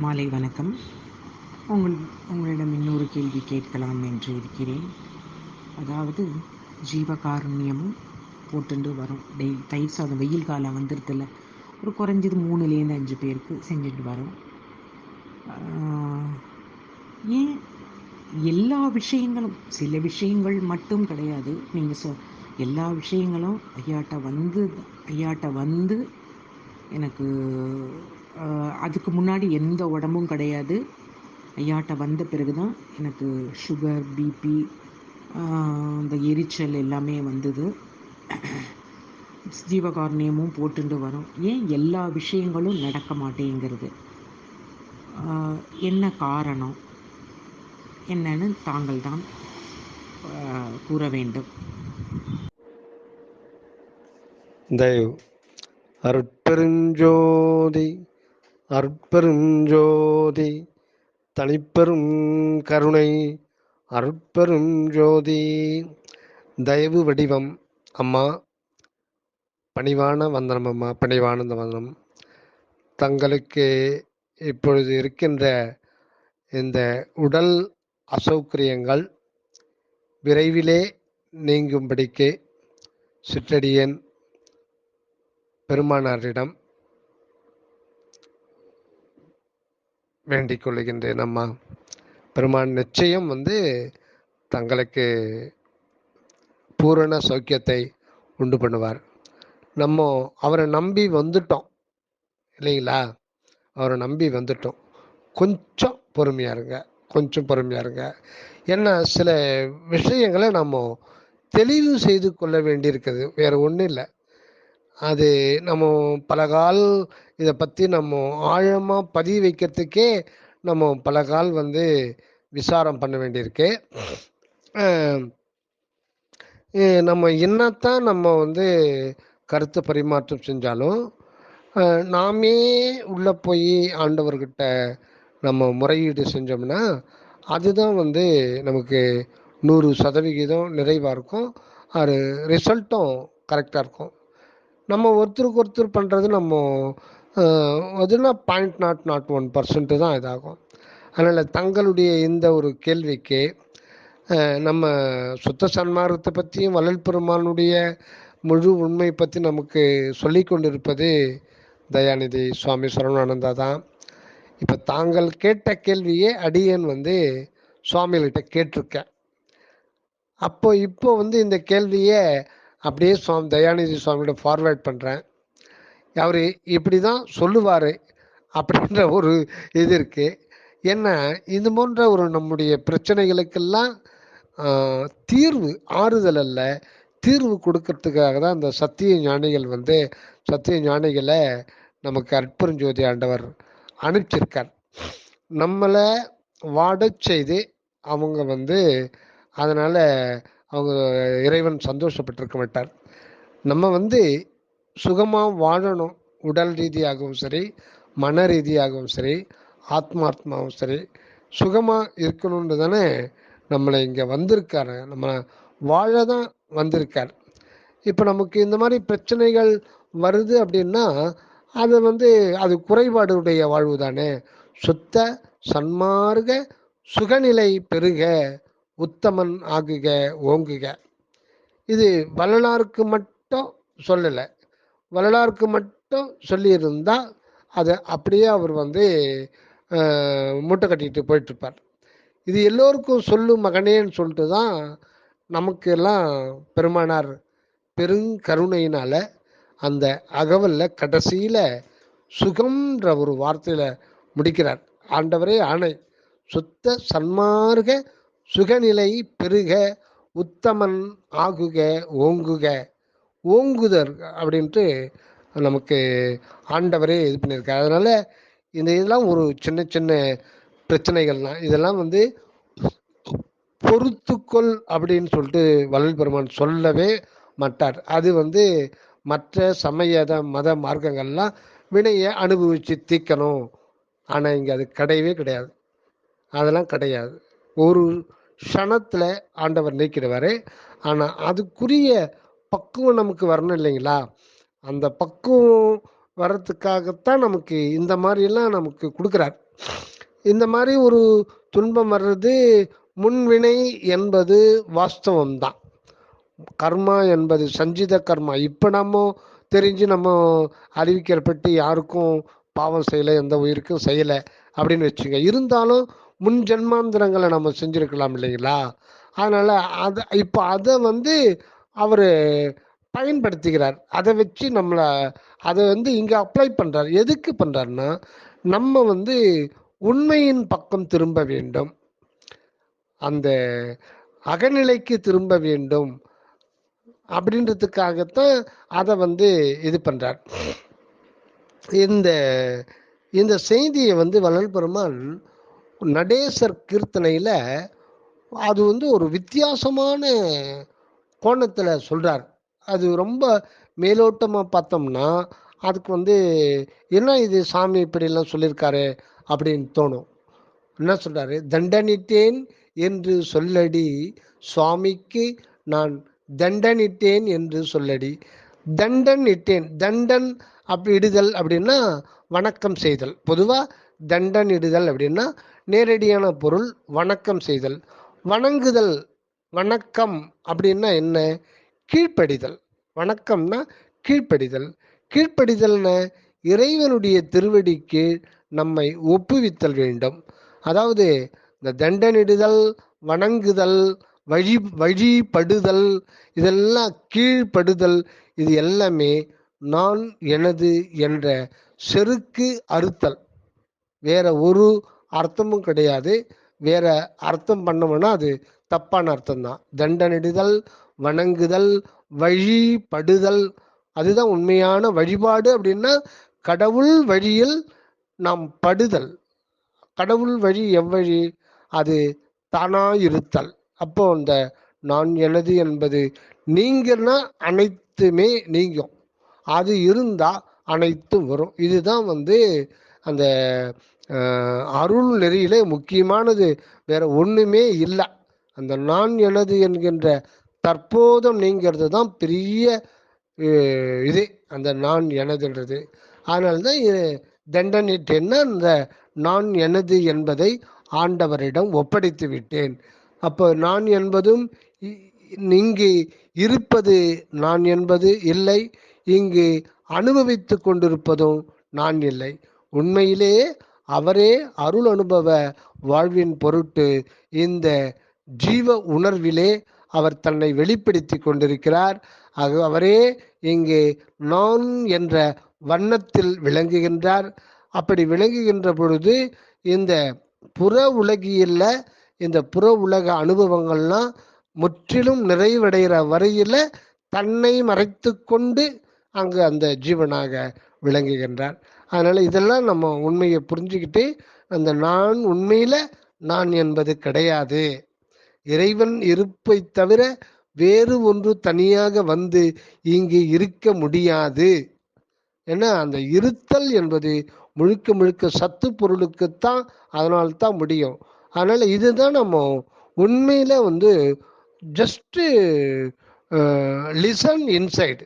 மாலை வணக்கம். உங்கள் உங்களிடம் இன்னொரு கேள்வி கேட்கலாம் என்று இருக்கிறேன். அதாவது ஜீவகாருண்யமும் போட்டுண்டு வரும். டெய் தயிர் சாதம் வெயில் காலம் வந்துடுதில்ல ஒரு குறைஞ்சது மூணுலேருந்து அஞ்சு பேருக்கு செஞ்சுட்டு வரோம். ஏன்? எல்லா விஷயங்களும் சில விஷயங்கள் மட்டும் கிடையாது. நீங்கள் சொ எல்லா விஷயங்களும் ஐயாட்ட வந்து ஐயாட்ட வந்து எனக்கு அதுக்கு முன்னாடி எந்த உடம்பும் கிடையாது. ஐயாட்ட வந்த பிறகு தான் எனக்கு சுகர் பிபி இந்த எரிச்சல் எல்லாமே வந்தது. ஜீவகாருண்யமும் போட்டுண்டு வரும். ஏன் எல்லா விஷயங்களும் நடக்க மாட்டேங்கிறது? என்ன காரணம்? என்னன்னு தாங்கள் தான் கூற வேண்டும். தயவு. அருட்பெருஞ்சோதி அருட்பெருஞ்சோதி தனிப்பெரும் கருணை அற்பெரும் ஜோதி தயவு வடிவம் அம்மா. பணிவான வந்தனம் அம்மா. பணிவானந்த வந்தனம். தங்களுக்கு இப்பொழுது இருக்கின்ற இந்த உடல் அசௌகரியங்கள் விரைவிலே நீங்கும்படிக்கு சிற்றடியன் பெருமானாரிடம் வேண்டிக் கொள்கின்றேன் அம்மா பெருமான் நிச்சயம் வந்து தங்களுக்கு பூரண சௌக்கியத்தை உண்டு பண்ணுவார். நம்ம அவரை நம்பி வந்துட்டோம் இல்லைங்களா? அவரை நம்பி வந்துட்டோம். கொஞ்சம் பொறுமையா இருங்க கொஞ்சம் பொறுமையா இருங்க. ஏன்னா சில விஷயங்களை நம்ம தெளிவு செய்து கொள்ள வேண்டியிருக்குது. வேற ஒன்றும் இல்லை. அது நம்ம பல கால் இதை பற்றி நம்ம ஆழமாக பதிவு வைக்கிறதுக்கே நம்ம பல கால் வந்து விசாரம் பண்ண வேண்டியிருக்கு. நம்ம என்னத்தான் நம்ம வந்து கருத்து பரிமாற்றம் செஞ்சாலும் நாமே உள்ளே போய் ஆண்டவர்கிட்ட நம்ம முறையீடு செஞ்சோம்னா அதுதான் வந்து நமக்கு நூறு சதவிகிதம் நிறைவாக இருக்கும். அது ரிசல்ட்டும் கரெக்டாக இருக்கும். நம்ம ஒருத்தருக்கு ஒருத்தர் பண்ணுறது நம்ம அதுனா point nought nought one percent தான் இதாகும். அதனால் தங்களுடைய இந்த ஒரு கேள்விக்கு நம்ம சுத்த சன்மார்க்கத்தை பற்றியும் வள்ளல் பெருமானுடைய முழு உண்மை பற்றி நமக்கு சொல்லி கொண்டிருப்பது தயாநிதி சுவாமி சரவணானந்தா தான். இப்போ தாங்கள் கேட்ட கேள்வியே அடியன் வந்து சுவாமிகள்கிட்ட கேட்டிருக்கேன். அப்போ இப்போ வந்து இந்த கேள்வியை அப்படியே சுவாமி தயாநிதி சுவாமிகிட்ட ஃபார்வேர்ட் பண்ணுறேன் அவர் இப்படி தான் சொல்லுவார் அப்படின்ற ஒரு இது இருக்கு. ஏன்னா இது போன்ற ஒரு நம்முடைய பிரச்சனைகளுக்கெல்லாம் தீர்வு ஆறுதல் அல்ல. தீர்வு கொடுக்கறதுக்காக தான் இந்த சத்திய ஞானிகள் வந்து சத்திய ஞானிகளை நமக்கு அற்புறஞ்சோதி ஆண்டவர் அனுப்பிச்சிருக்கார். நம்மளை வாடச் செய்து அவங்க வந்து அதனால் அவங்க இறைவன் சந்தோஷப்பட்டிருக்க மாட்டார். நம்ம வந்து சுகமாக வாழணும் உடல் ரீதியாகவும் சரி மன ரீதியாகவும் சரி ஆத்மாத்மாவும் சரி சுகமாக இருக்கணும்னு தானே நம்மளை இங்கே வந்திருக்காரு. நம்ம வாழ தான் வந்திருக்கார். இப்போ நமக்கு இந்த மாதிரி பிரச்சனைகள் வருது அப்படின்னா அது வந்து அது குறைபாடுடைய வாழ்வு தானே. சுத்த சன்மார்க சுகநிலை பெருக உத்தமன் ஆகுக ஓங்குக. இது வள்ளலாருக்கு மட்டும் சொல்லலை. வள்ளலாருக்கு மட்டும் சொல்லியிருந்தா அதை அப்படியே அவர் வந்து மூட்டை கட்டிட்டு போயிட்டுருப்பார். இது எல்லோருக்கும் சொல்லு மகனேன்னு சொல்லிட்டு தான் நமக்கு எல்லாம் பெருமானார் பெருங்கருணையினால அந்த அகவலில் கடைசியில் சுகம்ன்ற ஒரு வார்த்தையில் முடிக்கிறார். ஆண்டவரே ஆணை சுத்த சன்மார்க சுகநிலை பெருக உத்தமன் ஆகுக ஓங்குக. ஓங்குதர் அப்படின்ட்டு நமக்கு ஆண்டவரே இது பண்ணியிருக்காரு. அதனால இந்த இதெல்லாம் ஒரு சின்ன சின்ன பிரச்சனைகள்லாம் இதெல்லாம் வந்து பொறுத்துக்கொள் அப்படின்னு சொல்லிட்டு வள்ளல் பெருமான் சொல்லவே மாட்டார். அது வந்து மற்ற சமயத மத மார்க்கங்கள்லாம் வினையை அனுபவிச்சு தீக்கணும் ஆனால் இங்கே அது கிடையவே கிடையாது. அதெல்லாம் கிடையாது. ஒரு க்ஷணத்தில் ஆண்டவர் நீக்கிடுவார். ஆனால் அதுக்குரிய பக்குவம் நமக்கு வரணும் இல்லைங்களா? அந்த பக்குவம் வர்றதுக்காகத்தான் நமக்கு இந்த மாதிரியெல்லாம் நமக்கு கொடுக்குறார். இந்த மாதிரி ஒரு துன்பம் வர்றது முன்வினை என்பது வாஸ்தவம்தான். கர்மா என்பது சஞ்சித கர்மா. இப்போ நம்ம தெரிஞ்சு நம்ம அறிவிக்கப்பட்டு யாருக்கும் பாவம் செய்யலை எந்த உயிருக்கும் செய்யலை அப்படின்னு வச்சுங்க. இருந்தாலும் முன் ஜென்மாந்திரங்களை நம்ம செஞ்சுருக்கலாம் இல்லைங்களா? அதனால் அதை இப்போ அதை வந்து அவர் பயன்படுத்துகிறார். அதை வச்சு நம்மளை அதை வந்து இங்கே அப்ளை பண்ணுறார் எதுக்கு பண்ணுறாருன்னா நம்ம வந்து உண்மையின் பக்கம் திரும்ப வேண்டும். அந்த அகநிலைக்கு திரும்ப வேண்டும் அப்படின்றதுக்காகத்தான் அதை வந்து இது பண்ணுறார் இந்த இந்த செய்தியை வந்து வள்ளல் பெருமான் நடேசர் கீர்த்தனையில் அது வந்து ஒரு வித்தியாசமான கோணத்தில் சொல்கிறார் அது ரொம்ப மேலோட்டமாக பார்த்தோம்னா அதுக்கு வந்து என்ன இது சாமி இப்படிலாம் சொல்லியிருக்காரு அப்படின்னு தோணும். என்ன சொல்கிறாரு தண்டனிட்டேன் என்று சொல்லடி சுவாமிக்கு நான் தண்டனிட்டேன் என்று சொல்லடி. தண்டன் இட்டேன். தண்டன் அப்படி இடுதல் அப்படின்னா வணக்கம் செய்தல். பொதுவாக தண்டன் இடுதல் அப்படின்னா நேரடியான பொருள் வணக்கம் செய்தல். வணங்குதல் வணக்கம் அப்படின்னா என்ன? கீழ்ப்படிதல். வணக்கம்னா கீழ்ப்படிதல். கீழ்ப்படிதல்னா இறைவனுடைய திருவடிக்கு நம்மை ஒப்புவித்தல் வேண்டும். அதாவது இந்த தண்டனிடுதல் வணங்குதல் வழி வழிபடுதல் இதெல்லாம் கீழ்ப்படுதல் இது எல்லாமே நான் எனது என்ற செருக்கு அறுத்தல். வேற ஒரு அர்த்தமும் கிடையாது. வேற அர்த்தம் பண்ணோம்னா அது தப்பான அர்த்தம் தான் தண்டனிடுதல் வணங்குதல் வழிபடுதல். அதுதான் உண்மையான வழிபாடு அப்படின்னா கடவுள் வழியில் நாம் படுதல். கடவுள் வழி எவ்வழி? அது தானாயிருத்தல். அப்போ அந்த நான் எனது என்பது நீங்கன்னா அனைத்துமே நீங்கும். அது இருந்தா அனைத்தும் வரும். இதுதான் வந்து அந்த அருள் நெறியிலே முக்கியமானது. வேற ஒண்ணுமே இல்லை. அந்த நான் எனது என்கின்ற தற்போதம் நீங்கிறது தான் பெரிய இது. அந்த நான் எனதுன்றது. அதனால தான் தண்டனிட்டேன்னா அந்த நான் எனது என்பதை ஆண்டவரிடம் ஒப்படைத்து விட்டேன். அப்போ நான் என்பதும் இங்கு இருப்பது நான் என்பது இல்லை. இங்கு அனுபவித்து கொண்டிருப்பதும் நான் இல்லை. உண்மையிலேயே அவரே அருள் அனுபவ வாழ்வின் பொருட்டு இந்த ஜீவ உணர்விலே அவர் தன்னை வெளிப்படுத்தி கொண்டிருக்கிறார். ஆக அவரே இங்கே நான் என்ற வண்ணத்தில் விளங்குகின்றார். அப்படி விளங்குகின்ற பொழுது இந்த புற உலகியில் இந்த புற உலக அனுபவங்கள்லாம் முற்றிலும் நிறைவடைகிற வரையில தன்னை மறைத்து கொண்டு அங்கு அந்த ஜீவனாக விளங்குகின்றார். அதனால இதெல்லாம் நம்ம உண்மையை புரிஞ்சுக்கிட்டு அந்த நான் உண்மையில நான் என்பது கிடையாது. இறைவன் இருப்பை தவிர வேறு ஒன்று தனியாக வந்து இங்கு இருக்க முடியாது. ஏன்னா அந்த இருத்தல் என்பது முழுக்க முழுக்க சத்து பொருளுக்குத்தான் அதனால் தான் முடியும். அதனால் இதுதான் நம்ம உண்மையில் வந்து ஜஸ்ட்டு லிசன் இன்சைடு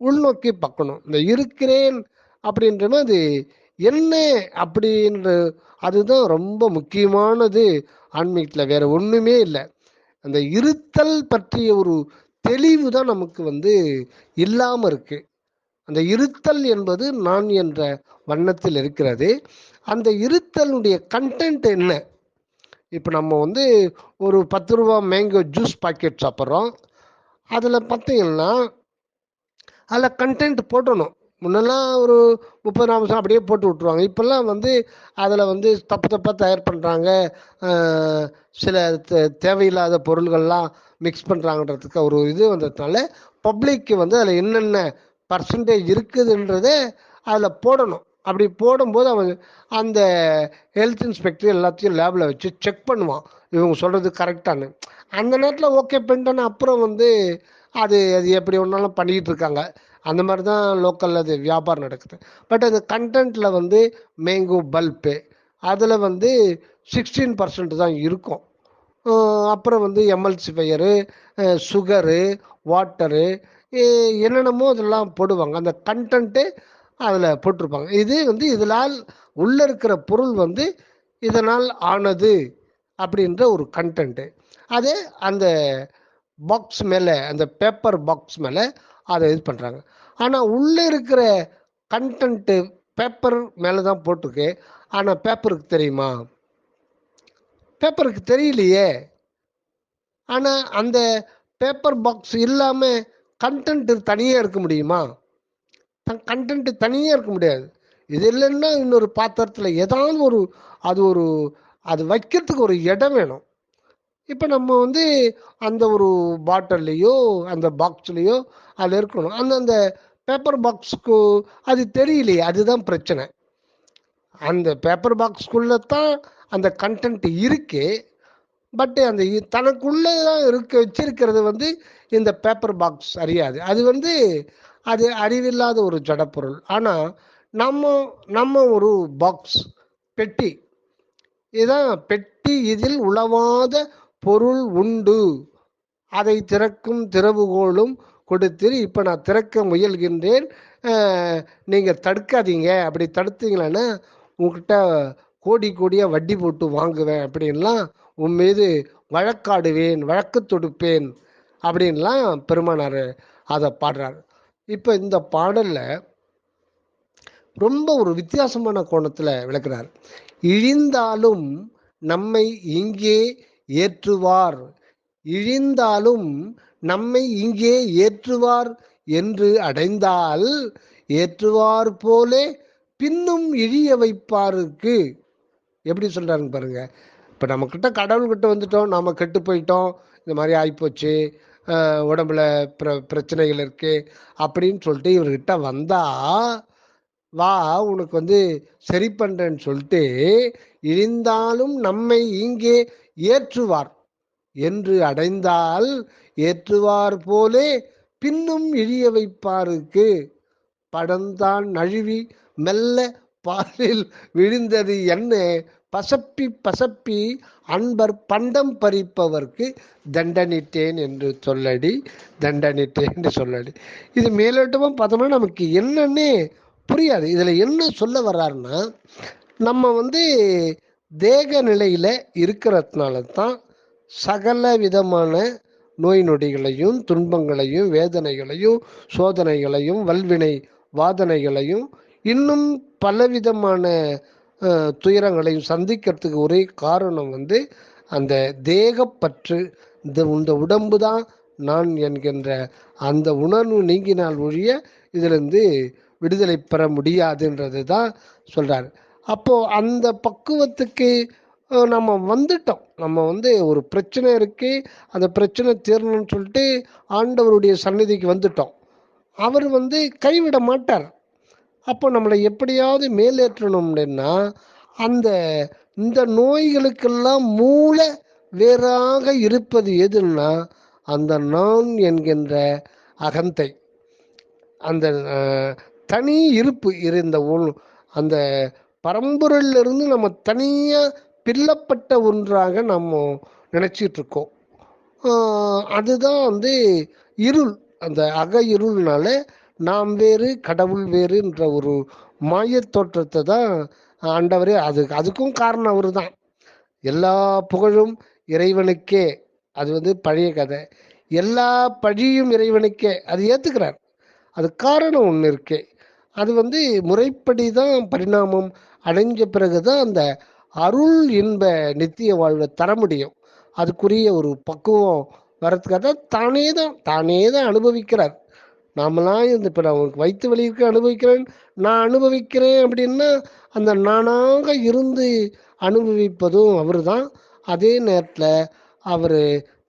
உள்நோக்கி பார்க்கணும். இந்த இருக்கிறேன் அப்படின்றனா அது என்ன அப்படின்ற அதுதான் ரொம்ப முக்கியமானது ஆன்மீகத்தில். வேற ஒன்றுமே இல்லை. அந்த இருத்தல் பற்றிய ஒரு தெளிவு தான் நமக்கு வந்து இல்லாமல் இருக்கு. அந்த இருத்தல் என்பது நான் என்ற வண்ணத்தில் இருக்கிறது. அந்த இருத்தலுடைய கண்டென்ட் என்ன? இப்போ நம்ம வந்து ஒரு பத்து ரூபா மேங்கோ ஜூஸ் பாக்கெட் சாப்பிட்றோம். அதில் பார்த்தீங்கன்னா அதில் கண்டென்ட் போடணும். முன்னெல்லாம் ஒரு முப்பது நிமிஷம் அப்படியே போட்டு விட்ருவாங்க இப்போல்லாம் வந்து அதில் வந்து தப்பு தப்பாக தயார் பண்ணுறாங்க சில தே- தேவையில்லாத பொருள்கள்லாம் மிக்ஸ் பண்ணுறாங்கன்றதுக்கு ஒரு இது வந்ததுனால பப்ளிக்கு வந்து அதில் என்னென்ன பர்சன்டேஜ் இருக்குதுன்றதே அதில் போடணும். அப்படி போடும்போது அவன் அந்த ஹெல்த் இன்ஸ்பெக்டர் எல்லாத்தையும் லேபில் வச்சு செக் பண்ணுவான். இவங்க சொல்கிறது கரெக்டானு அந்த நேரத்தில் ஓகே பண்ணிட்டோன்னா அப்புறம் வந்து அது அது எப்படி ஒன்றாலும் பண்ணிக்கிட்டு இருக்காங்க. அந்த மாதிரி தான் லோக்கலில் அது வியாபாரம் நடக்குது. பட் அந்த கண்டென்ட்டில் வந்து மேங்கோ பல்பு அதில் வந்து சிக்ஸ்டீன் பர்சன்ட் தான் இருக்கும். அப்புறம் வந்து எம்எல்சிஃபையரு சுகரு வாட்டரு என்னென்னமோ இதெல்லாம் போடுவாங்க. அந்த கண்டென்ட்டு அதில் போட்டிருப்பாங்க. இது வந்து இதனால் உள்ளே இருக்கிற பொருள் வந்து இதனால் ஆனது அப்படின்ற ஒரு கண்டென்ட்டு அது அந்த பாக்ஸ் மேலே அந்த பேப்பர் பாக்ஸ் மேலே அதை இது பண்ணுறாங்க ஆனால் உள்ளே இருக்கிற கண்டென்ட்டு பேப்பர் மேலே தான் போட்டிருக்கு. ஆனால் பேப்பருக்கு தெரியுமா? பேப்பருக்கு தெரியலையே. ஆனால் அந்த பேப்பர் பாக்ஸ் இல்லாமல் கண்டென்ட்டு தனியாக இருக்க முடியுமா? கண்டென்ட்டு தனியாக இருக்க முடியாது. இது இல்லைன்னா இன்னொரு பாத்திரத்தில் ஏதாவது ஒரு அது ஒரு அது வைக்கிறதுக்கு ஒரு இடம் வேணும். இப்போ நம்ம வந்து அந்த ஒரு பாட்டில்லையோ அந்த பாக்ஸ்லேயோ அதில் இருக்கணும். அந்த அந்த பேப்பர் பாக்ஸுக்கு அது தெரியலையே அதுதான் பிரச்சனை. அந்த பேப்பர் பாக்ஸ்க்குள்ளே தான் அந்த கண்டென்ட் இருக்கு. பட்டு அந்த தனக்குள்ளே தான் இருக்க வச்சிருக்கிறது வந்து இந்த பேப்பர் பாக்ஸ் அறியாது. அது வந்து அது அறிவில்லாத ஒரு ஜடப்பொருள். ஆனால் நம்ம நம்ம ஒரு பாக்ஸ் பெட்டி. இதுதான் பெட்டி இதில் உளவாத பொருள் உண்டு. அதை திறக்கும் திறவுகோலும் கொடுத்து இப்போ நான் திறக்க முயல்கின்றேன். நீங்கள் நீங்க தடுக்காதீங்க. அப்படி தடுத்தீங்களன்னா உங்ககிட்ட கோடி கோடியா வட்டி போட்டு வாங்குவேன் அப்படின்லாம் உன் மீது வழக்காடுவேன் வழக்கு தொடுப்பேன் அப்படின்லாம் பெருமானார் அதை பாடுறார். இப்போ இந்த பாடல்ல ரொம்ப ஒரு வித்தியாசமான கோணத்துல விளக்குறார். இழிந்தாலும் நம்மை இங்கே ஏற்றுவார். இழிந்தாலும் நம்மை இங்கே ஏற்றுவார் என்று அடைந்தால் ஏற்றுவார் போலே பின்னும் இழிய வைப்பாருக்கு. எப்படி சொல்றாருங்க பாருங்க. இப்போ நம்மக்கிட்ட கடவுள்கிட்ட வந்துட்டோம் நாம கெட்டு போயிட்டோம் இந்த மாதிரி ஆயிப்போச்சு உடம்புல பிர பிரச்சனைகள் இருக்கு அப்படின்னு சொல்லிட்டு இவர்கிட்ட வந்தா வா உனக்கு வந்து சரி பண்றேன்னு சொல்லிட்டு இழிந்தாலும் நம்மை இங்கே ஏற்றுவார். என்று அடைந்தால் ஏற்றுவார் போலே பின்னும் இழிய வைப்பாருக்கு படந்தான் நழுவி மெல்ல பாலில் விழுந்தது என்ன? பசப்பி பசப்பி அன்பர் பண்டம் பறிப்பவர்க்கு தண்டனிட்டேன் என்று சொல்லடி தண்டனிட்டேன் என்று சொல்லடி. இது மேலோட்டமாக பார்த்தோம்னா நமக்கு என்னன்னே புரியாது. இதில் என்ன சொல்ல வர்றாருன்னா நம்ம வந்து தேக நிலையில் இருக்கிறதுனால தான் சகல விதமான நோய் நொடிகளையும் துன்பங்களையும் வேதனைகளையும் சோதனைகளையும் வல்வினை வாதனைகளையும் இன்னும் பலவிதமான துயரங்களையும் சந்திக்கிறதுக்கு ஒரே காரணம் வந்து அந்த தேகப்பற்று இந்த இந்த உடம்பு தான் நான் என்கின்ற அந்த உணர்வு நீங்கினால் ஒழிய இதிலிருந்து விடுதலை பெற முடியாதுன்றது தான் சொல்கிறார் அப்போது அந்த பக்குவத்துக்கு நம்ம வந்துட்டோம். நம்ம வந்து ஒரு பிரச்சனை இருக்கு அந்த பிரச்சனை தீரணும்னு சொல்லிட்டு ஆண்டவருடைய சந்நிதிக்கு வந்துட்டோம். அவர் வந்து கைவிட மாட்டார். அப்போ நம்மளை எப்படியாவது மேலேற்றணும் அப்படின்னா அந்த இந்த நோய்களுக்கெல்லாம் மூல வேறாக இருப்பது எதுன்னா அந்த நான் என்கின்ற அகந்தை. அந்த தனி இருப்பு இருந்த அந்த பரம்பொருளிலிருந்து நம்ம தனியாக பில்லப்பட்ட ஒன்றாக நம்ம நினச்சிட்டு இருக்கோம் அதுதான் வந்து இருள். அந்த அக இருள்னால நாம் வேறு கடவுள் வேறுன்ற ஒரு மாயத் தோற்றத்தை தான் ஆண்டவரே அது அதுக்கும் காரணம் அவரு தான் எல்லா புகழும் இறைவனுக்கே. அது வந்து பழைய கதை. எல்லா பழியும் இறைவனுக்கே. அது ஏத்துக்கிறார். அது காரணம் ஒன்று இருக்கே. அது வந்து முறைப்படி தான் பரிணாமம் அடைஞ்ச பிறகுதான் அந்த அருள் இன்ப நித்திய வாழ்வை தர முடியும். அதுக்குரிய ஒரு பக்குவம் வரதுக்காக தான் தானே தான் தானே தான் அனுபவிக்கிறார். நாமெல்லாம் இந்த இப்போ நான் உனக்கு வயிற்று வலி அனுபவிக்கிறேன். நான் அனுபவிக்கிறேன் அப்படின்னா அந்த நானாக இருந்து அனுபவிப்பதும் அவர் தான் அதே நேரத்தில் அவர்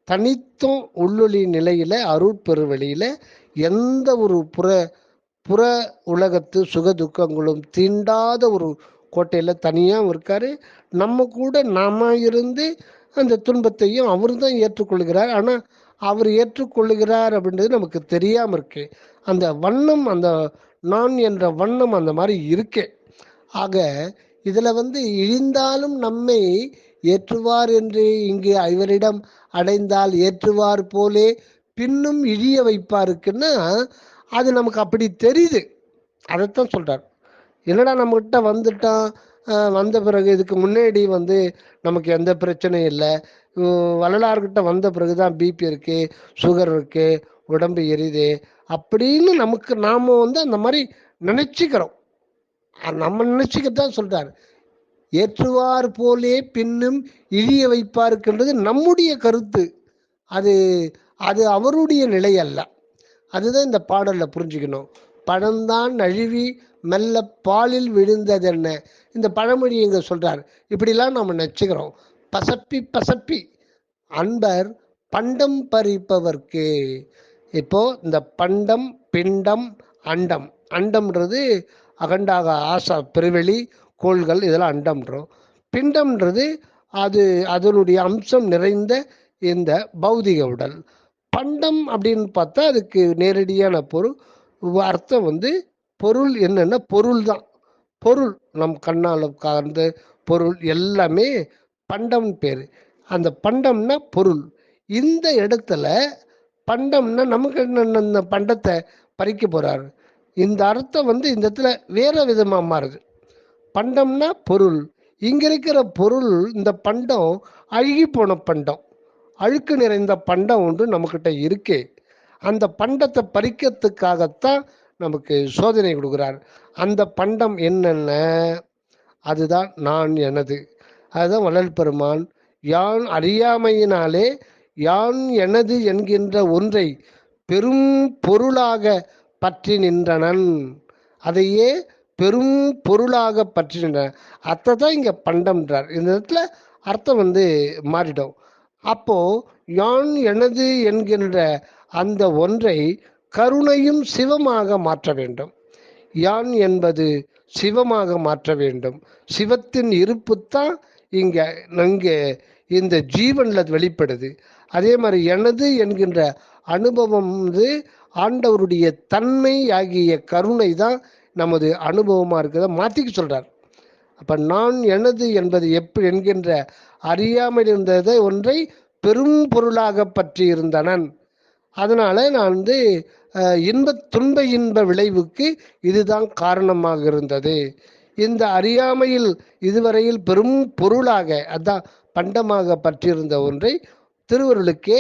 தனித்தும் உள்ளொளி நிலையில் அருள் வழியில் எந்த ஒரு புற புற உலகத்து சுக துக்கங்களும் தீண்டாத ஒரு கோட்டையில் தனியாகவும் இருக்காரு. நம்ம கூட நாம இருந்து அந்த துன்பத்தையும் அவர் தான் ஏற்றுக்கொள்கிறார். ஆனால் அவர் ஏற்றுக்கொள்கிறார் அப்படின்றது நமக்கு தெரியாம இருக்கு. அந்த வண்ணம் அந்த நான் என்ற வண்ணம் அந்த மாதிரி இருக்கு. ஆக இதுல வந்து இழிந்தாலும் நம்மை ஏற்றுவார் என்று இங்கு இவரிடம் அடைந்தால் ஏற்றுவார் போலே பின்னும் இழிய வைப்பாருக்குன்னா அது நமக்கு அப்படி தெரியுது. அதைத்தான் சொல்றார். என்னடா நம்மகிட்ட வந்துட்டான்? வந்த பிறகு இதுக்கு முன்னாடி வந்து நமக்கு எந்த பிரச்சனையும் இல்லை. வள்ளலார்கிட்ட வந்த பிறகுதான் பிபி இருக்கு சுகர் இருக்கு உடம்பு எரியுது. அப்படின்னு நமக்கு நாம வந்து அந்த மாதிரி நினைச்சுக்கிறோம். நம்ம நம்ம நினைச்சுக்கத்தான் சொல்றாரு. ஏற்றுவார் போலே பின்னும் இழிய வைப்பாருக்குன்றது நம்முடைய கருத்து. அது அது அவருடைய நிலை அல்ல. அதுதான் இந்த பாடல்ல புரிஞ்சுக்கணும். பழம்தான் நழுவி மெல்ல பாலில் விழுந்ததென்ன இந்த பழமொழி இங்க சொல்றார். இப்படிலாம் நம்ம நினச்சிக்கிறோம் பசப்பி பசப்பி. அன்பர் பண்டம் பறிப்பவர்க்கு. இப்போ இந்த பண்டம் பிண்டம் அண்டம். அண்டம்ன்றது அகண்டாக ஆசா பெருவெளி கோள்கள் இதெல்லாம் அண்டம்ன்றோம். பிண்டம்ன்றது அது அதனுடைய அம்சம் நிறைந்த இந்த பௌதிக உடல். பண்டம் அப்படின்னு பார்த்தா அதுக்கு நேரடியான பொருள். அர்த்தம் வந்து பொருள் என்னன்னா பொருள் தான் பொருள் நம் கண்ணால் கார்ந்த பொருள் எல்லாமே பண்டம் பேர். அந்த பண்டம்னா பொருள். இந்த இடத்துல பண்டம்னா நமக்கு என்ன இந்த பண்டத்தை பறிக்க போறாரு? இந்த அர்த்தம் வந்து இந்த இடத்துல வேற விதமா மாறுது. பண்டம்னா பொருள். இங்க இருக்கிற பொருள் இந்த பண்டம் அழுகி போன பண்டம். அழுக்கு நிறைந்த பண்டம் ஒன்று நம்மக்கிட்ட இருக்கே. அந்த பண்டத்தை பறிக்கிறதுக்காகத்தான் நமக்கு சோதனை கொடுக்குறார். அந்த பண்டம் என்னென்ன? அதுதான் நான் எனது. அதுதான் வள்ளல் பெருமான். யான் அறியாமையினாலே யான் எனது என்கின்ற ஒன்றை பெரும் பொருளாக பற்றி நின்றனன். அதையே பெரும் பொருளாக பற்றி நின்றன. அத்தை தான் இங்கே பண்டம்ன்றார் இந்த இடத்துல அர்த்தம் வந்து மாறிடும் அப்போ யான் எனது என்கின்ற அந்த ஒன்றை கருணையும் சிவமாக மாற்ற வேண்டும். யான் என்பது சிவமாக மாற்ற வேண்டும். சிவத்தின் இருப்பு தான் இங்கே இங்கே இந்த ஜீவனில் வெளிப்படுது. அதே மாதிரி எனது என்கின்ற அனுபவம் வந்து ஆண்டவருடைய தன்மை ஆகிய கருணை தான் நமது அனுபவமாக இருக்கிறத மாற்றிக்க சொல்கிறார் அப்போ நான் எனது என்பது எப்படி என்கின்ற அறியாமல் இருந்ததை ஒன்றை பெரும் பொருளாக பற்றி இருந்தனன் அதனால நான் வந்து இன்ப துன்ப இன்ப விளைவுக்கு இதுதான் காரணமாக இருந்தது. இந்த அறியாமையில் இதுவரையில் பெரும் பொருளாக அதான் பண்டமாக பற்றியிருந்த ஒன்றை திருவருளுக்கே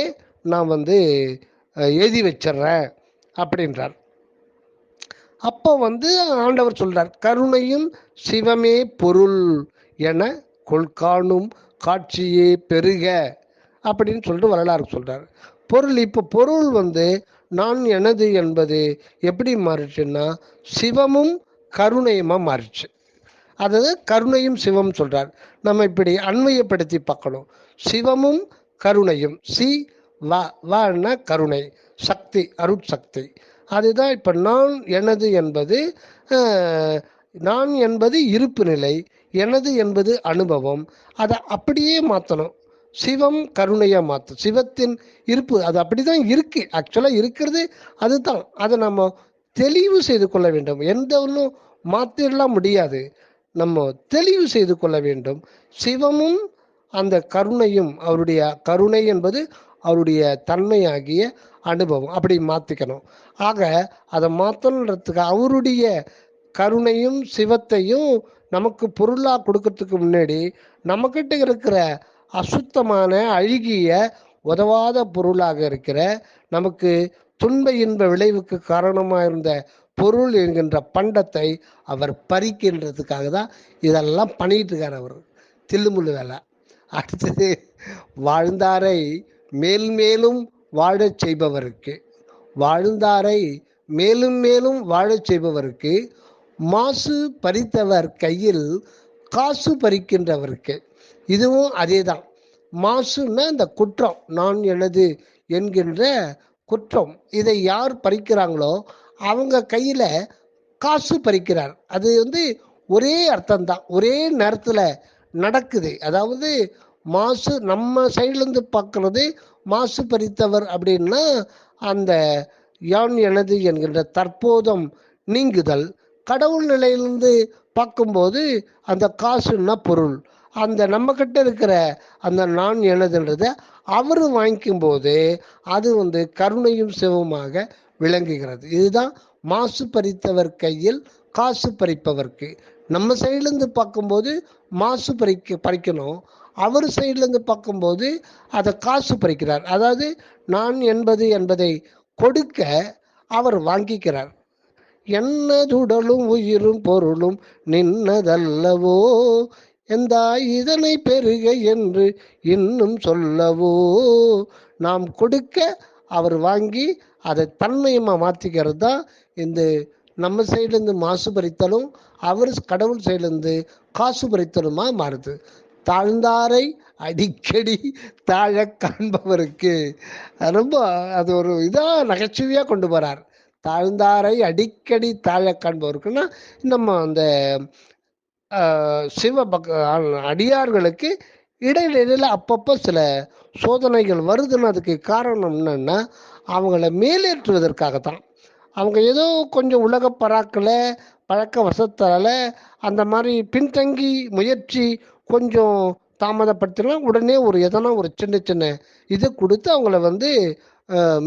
நான் வந்து எழுதி வச்சிடுறேன் அப்படின்றார். அப்போ வந்து ஆண்டவர் சொல்றார் கருணையும் சிவமே பொருள் என கொள்காணும் காட்சியே பெருக அப்படின்னு சொல்லிட்டு வரலாறு சொல்றார். பொருள் இப்போ பொருள் வந்து நான் எனது என்பது எப்படி மாறிச்சுன்னா சிவமும் கருணையுமா மாறிச்சு அதாவது கருணையும் சிவம் சொல்றார். நம்ம இப்படி அண்மையப்படுத்தி பார்க்கணும். சிவமும் கருணையும். சி வ வன்னா கருணை. சக்தி அருட்சக்தி. அதுதான் இப்போ நான் எனது என்பது நான் என்பது இருப்பு நிலை எனது என்பது அனுபவம். அதை அப்படியே மாற்றணும் சிவம் கருணையா மாத்து. சிவத்தின் இருப்பு அது அப்படிதான் இருக்கு. ஆக்சுவலாக இருக்கிறது அதுதான். அதை நம்ம தெளிவு செய்து கொள்ள வேண்டும். எந்த ஒன்றும் மாற்றிடலாம் முடியாது. நம்ம தெளிவு செய்து கொள்ள வேண்டும். சிவமும் அந்த கருணையும் அவருடைய கருணை என்பது அவருடைய தன்மையாகிய அனுபவம். அப்படி மாற்றிக்கணும் ஆக அதை மாற்றணுன்றதுக்கு அவருடைய கருணையும் சிவத்தையும் நமக்கு பொருளாக கொடுக்கறதுக்கு முன்னாடி நம்மக்கிட்ட இருக்கிற அசுத்தமான அழுகிய உதவாத பொருளாக இருக்கிற நமக்கு துன்ப இன்ப விளைவுக்கு காரணமாக இருந்த பொருள் என்கின்ற பண்டத்தை அவர் பறிக்கின்றதுக்காக தான் இதெல்லாம் பண்ணிட்டு இருக்கார் அவர். தில்லுமுள்ளு வேலை. அடுத்தது வாழ்ந்தாரை மேல் மேலும் வாழச் செய்பவருக்கு. வாழ்ந்தாரை மேலும் மேலும் வாழச் செய்பவருக்கு. மாசு பறித்தவர் கையில் காசு பறிக்கின்றவருக்கு. இதுவும் அதேதான். மாசுன்னா இந்த குற்றம் நான் எனது என்கின்ற குற்றம். இதை யார் பறிக்கிறாங்களோ அவங்க கையில காசு பறிக்கிறார். அது வந்து ஒரே அர்த்தம்தான். ஒரே நேரத்துல நடக்குது. அதாவது மாசு நம்ம சைட்லேருந்து பார்க்கறது மாசு பறித்தவர் அப்படின்னா அந்த யான் எனது என்கின்ற தற்போதம் நீங்குதல். கடவுள் நிலையிலிருந்து பார்க்கும்போது அந்த காசுன்னா பொருள். அந்த நம்மக்கிட்ட இருக்கிற அந்த நான் எனதுன்றத அவர் வாங்கிக்கும் போது அது வந்து கருணையும் சிவமாக விளங்குகிறது. இதுதான் மாசு பறித்தவர் கையில் காசு பறிப்பவர்க்கு. நம்ம சைட்லேருந்து பார்க்கும்போது மாசு பறிக்க பறிக்கணும். அவர் சைட்லேருந்து பார்க்கும்போது அதை காசு பறிக்கிறார். அதாவது நான் என்பது என்பதை கொடுக்க அவர் வாங்கிக்கிறார். என்னதுடலும் உயிரும் பொருளும் நின்னதல்லவோ எந்த இதனை பெருக என்று இன்னும் சொல்லவோ? நாம் கொடுக்க அவர் வாங்கி அதை தன்மயமாக மாற்றிக்கிறது தான் இந்த நம்ம சைட்லேருந்து மாசு பறித்தலும் அவர் கடவுள் சைட்லேருந்து காசு பறித்தலுமா மாறுது. தாழ்ந்தாரை அடிக்கடி தாழ காண்பவருக்கு. ரொம்ப அது ஒரு இதாக நகைச்சுவையாக கொண்டு போகிறார் தாழ்ந்தாரை அடிக்கடி தாழ காண்பவருக்குன்னா நம்ம அந்த சிவ பக் அடியார்களுக்கு இடையிடையில அப்பப்போ சில சோதனைகள் வருதுன்னு அதுக்கு காரணம் என்னன்னா அவங்கள மேலேற்றுவதற்காகத்தான். அவங்க ஏதோ கொஞ்சம் உலக பராக்கில் பழக்க வசத்தால் அந்த மாதிரி பின்தங்கி முயற்சி கொஞ்சம் தாமதப்படுத்தினா உடனே ஒரு எதனா ஒரு சின்ன சின்ன இது கொடுத்து அவங்கள வந்து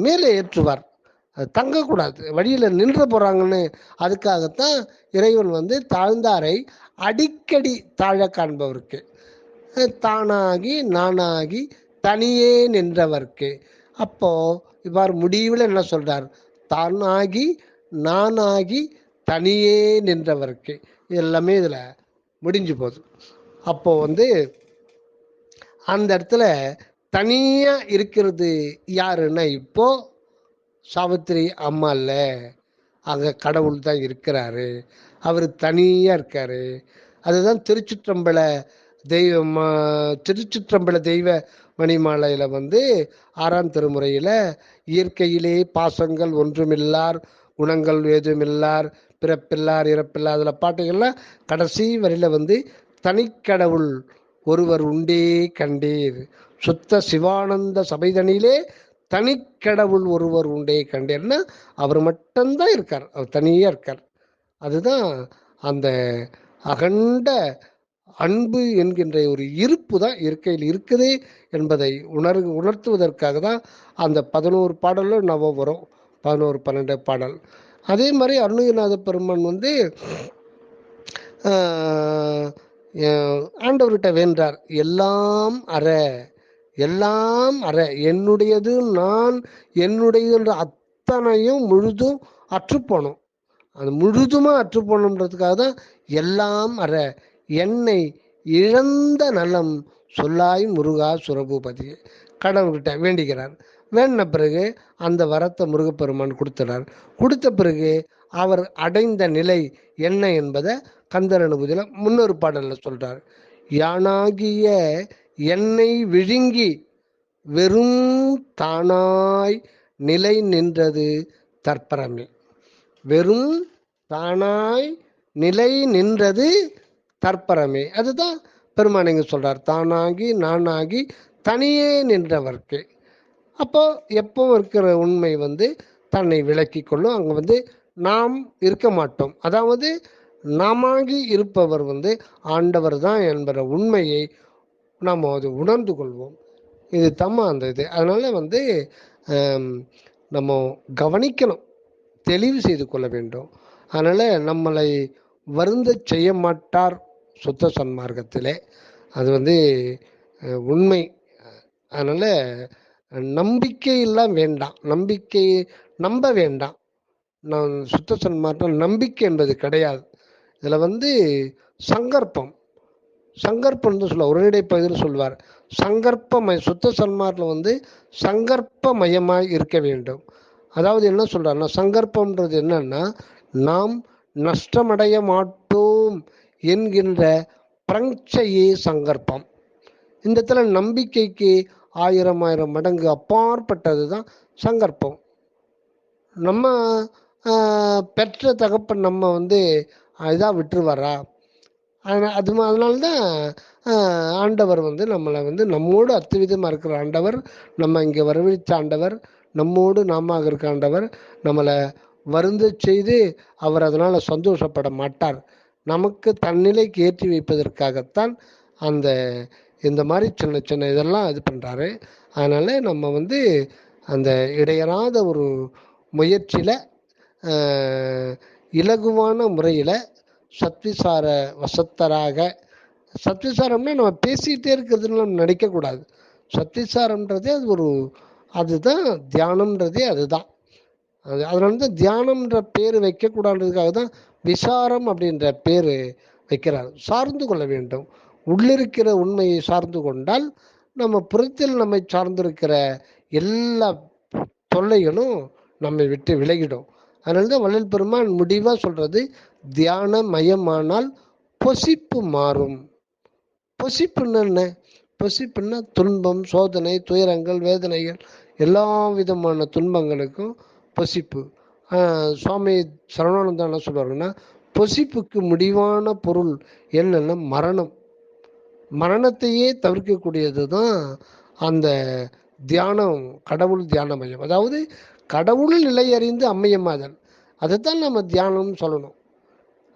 மேலே ஏற்றுவார். தங்கக்கூடாது. வழியில் நின்று போகிறாங்கன்னு அதுக்காகத்தான் இறைவன் வந்து தாழ்ந்தாரை அடிக்கடி தாழ காண்பவருக்கு. தானாகி நானாகி தனியே நின்றவர்க்கு. அப்போ இவ்வாறு முடிவில் என்ன சொல்றார்? தானாகி நானாகி தனியே நின்றவர்க்கு. எல்லாமே இதில் முடிஞ்சு போகுது. அப்போ வந்து அந்த இடத்துல தனியா இருக்கிறது யாருன்னா இப்போ சாவித்திரி அம்மா இல்லை. அங்க கடவுள் தான் இருக்கிறாரு. அவர் தனியாக இருக்கார். அதுதான் திருச்சிற்றம்பல தெய்வ திருச்சிற்றம்பல தெய்வ மணிமாலையில் வந்து ஆறாம் திருமுறையில் இயற்கையிலே பாசங்கள் ஒன்றுமில்லார் குணங்கள் ஏதுமில்லார் பிறப்பில்லார் இறப்பில்லார் அதில் பாட்டுகள்லாம் கடைசி வரியில் வந்து தனிக்கடவுள் ஒருவர் உண்டே கண்டீர். சுத்த சிவானந்த சபைதனிலே தனிக்கடவுள் ஒருவர் உண்டே கண்டீர்னா அவர் மட்டும்தான் இருக்கார் அவர் தனியாக இருக்கார். அதுதான் அந்த அகண்ட அன்பு என்கின்ற ஒரு இருப்பு தான் இருக்கையில் இருக்குது என்பதை உணர் உணர்த்துவதற்காக தான் அந்த பதினோரு பாடலும் நவ வரும் பதினோரு பன்னெண்டு பாடல். அதே மாதிரி அருணகிரிநாத பெருமான் வந்து ஆண்டவர்கிட்ட வேண்டார். எல்லாம் அற எல்லாம் அற. என்னுடையது நான் என்னுடையது என்ற அத்தனையும் முழுதும் அற்றுப்போனோம். அது முழுதுமா போகணுன்றதுக்காக தான் எல்லாம் அற என்னை இழந்த நலம் சொல்லாய் முருகா சுரபூபதி. கடவுள்கிட்ட வேண்டிக்கிறார். வேண்டின பிறகு அந்த வரத்தை முருகப்பெருமான் கொடுத்துறார் கொடுத்த பிறகு அவர் அடைந்த நிலை என்ன என்பதை கந்தர் அனுபூதியில முன்னொரு பாடலில் சொல்கிறார் யானாகிய என்னை விழுங்கி வெறும் தானாய் நிலை நின்றது தற்பரமே. வெறும் தானாய் நிலை நின்றது தற்பரமே. அதுதான் பெருமான் இங்கே சொல்கிறார் தானாகி நானாகி தனியே நின்றவர்க்கு. அப்போ எப்போ இருக்கிற உண்மை வந்து தன்னை விளக்கி கொள்ளும். அங்கே வந்து நாம் இருக்க மாட்டோம். அதாவது நாமாகி இருப்பவர் வந்து ஆண்டவர் தான் என்கிற உண்மையை நாம் அது உணர்ந்து கொள்வோம். இது தம்மா அந்த இது. அதனால் வந்து நம்ம கவனிக்கணும். தெளிவு செய்து கொள்ள வேண்டும். அதனால் நம்மளை வருந்த செய்ய மாட்டார் சுத்த சன்மார்க்கத்திலே. அது வந்து உண்மை. அதனால் நம்பிக்கையெல்லாம் வேண்டாம். நம்பிக்கை நம்ப வேண்டாம். நான் சுத்த சன்மார்க்கம் நம்பிக்கை என்பது கிடையாது. இதில் வந்து சங்கற்பம். சங்கற்பம் சொல்லுவார் உரைநடை பகுதியில் சொல்வார். சங்கற்பமய சுத்த சன்மார்க்கில் வந்து சங்கற்பமயமாய் இருக்க வேண்டும். அதாவது என்ன சொல்றாருன்னா சங்கற்பம்ன்றது என்னன்னா நாம் நஷ்டமடைய மாட்டோம் என்கின்ற பிரங்சையே சங்கற்பம். இந்த இடத்துல நம்பிக்கைக்கு ஆயிரம் ஆயிரம் மடங்கு அப்பாற்பட்டது தான் சங்கற்பம். நம்ம பெற்ற தகப்பன் நம்ம வந்து இதாக விட்டுருவாரா? அது அதனால்தான் ஆண்டவர் வந்து நம்மளை வந்து நம்மோடு அத்துவிதமாக இருக்கிற ஆண்டவர் நம்ம இங்கே வரவழைத்த ஆண்டவர் நம்மோடு நாம இருக்காண்டவர் நம்மளை வருந்த செய்து அவர் அதனால் சந்தோஷப்பட மாட்டார். நமக்கு தன்னிலைக்கு ஏற்றி வைப்பதற்காகத்தான் அந்த இந்த மாதிரி சின்ன சின்ன இதெல்லாம் இது பண்ணுறாரு அதனால் நம்ம வந்து அந்த இடையறாத ஒரு முயற்சியில் இலகுவான முறையில் சத்விசார வசத்தராக சத்விசாரம்னா நம்ம பேசிகிட்டே இருக்கிறதுன்னு நம்ம நினைக்கக்கூடாது சத்விசாரம்ன்றதே அது ஒரு அதுதான் தியானம்ன்றதே அதுதான். அது அதனால தான் தியானம்ன்ற பேர் வைக்கக்கூடாதுக்காக தான் விசாரம் அப்படின்ற பேர் வைக்கிறார். சார்ந்து கொள்ள வேண்டும். உள்ளிருக்கிற உண்மையை சார்ந்து கொண்டால் நம்ம புறத்தில் நம்மை சார்ந்திருக்கிற எல்லா தொல்லைகளும் நம்மை விட்டு விலகிடும். அதனால தான் வள்ளல் பெருமான் முடிவாக சொல்றது தியான மயமானால் பொசிப்பு மாறும். பொசிப்புன்னு என்ன? பசிப்புன்னா துன்பம் சோதனை துயரங்கள் வேதனைகள் எல்லா விதமான துன்பங்களுக்கும் பொசிப்பு. சுவாமி சரவணானந்தா என்ன சொல்கிறாங்கன்னா பொசிப்புக்கு முடிவான பொருள் என்னன்னா மரணம். மரணத்தையே தவிர்க்கக்கூடியது தான் அந்த தியானம் கடவுள் தியான மையம். அதாவது கடவுள் நிலை அறிந்து அம்மையமாதல். அதைத்தான் நம்ம தியானம்னு சொல்லணும்.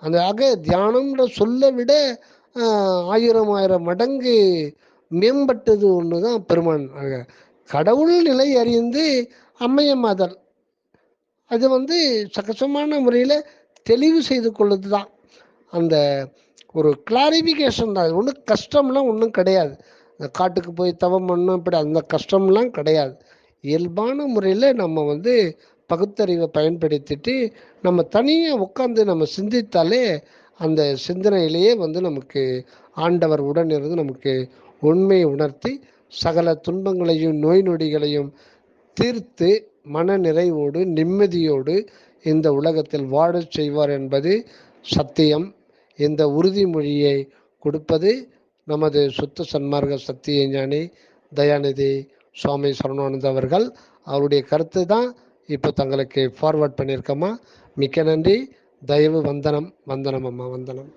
அந்த ஆக தியானம்ன்ற சொல்ல விட ஆயிரம் ஆயிரம் மடங்கு மேம்பட்டது ஒன்று தான் பெருமான் கடவுள் நிலை அறிந்து அம்மையமாதல் அது வந்து சகசமான முறையில் தெளிவு செய்து கொள்வது தான் அந்த ஒரு கிளாரிஃபிகேஷன் தான். ஒன்றும் கஷ்டம்லாம் ஒன்றும் கிடையாது. காட்டுக்கு போய் தவம் பண்ணணும் இப்படி அந்த கஷ்டம்லாம் கிடையாது. இயல்பான முறையில் நம்ம வந்து பகுத்தறிவை பயன்படுத்திட்டு நம்ம தனியாக உட்காந்து நம்ம சிந்தித்தாலே அந்த சிந்தனையிலேயே வந்து நமக்கு ஆண்டவர் உடன் இருந்து நமக்கு உண்மையை உணர்த்தி சகல துன்பங்களையும் நோய் நொடிகளையும் தீர்த்து மன நிறைவோடு நிம்மதியோடு இந்த உலகத்தில் வாழச் செய்வார் என்பது சத்தியம். இந்த உறுதிமொழியை கொடுப்பது நமது சுத்த சன்மார்க்க சத்திய ஞானி தயாநிதி சுவாமி சரணானந்த் அவர்கள். அவருடைய கருத்து தான் இப்போ தங்களுக்கு ஃபார்வர்ட் பண்ணியிருக்கோமா? மிக்க நன்றி. தயவு வந்தனம் வந்தனம் அம்மா வந்தனம்.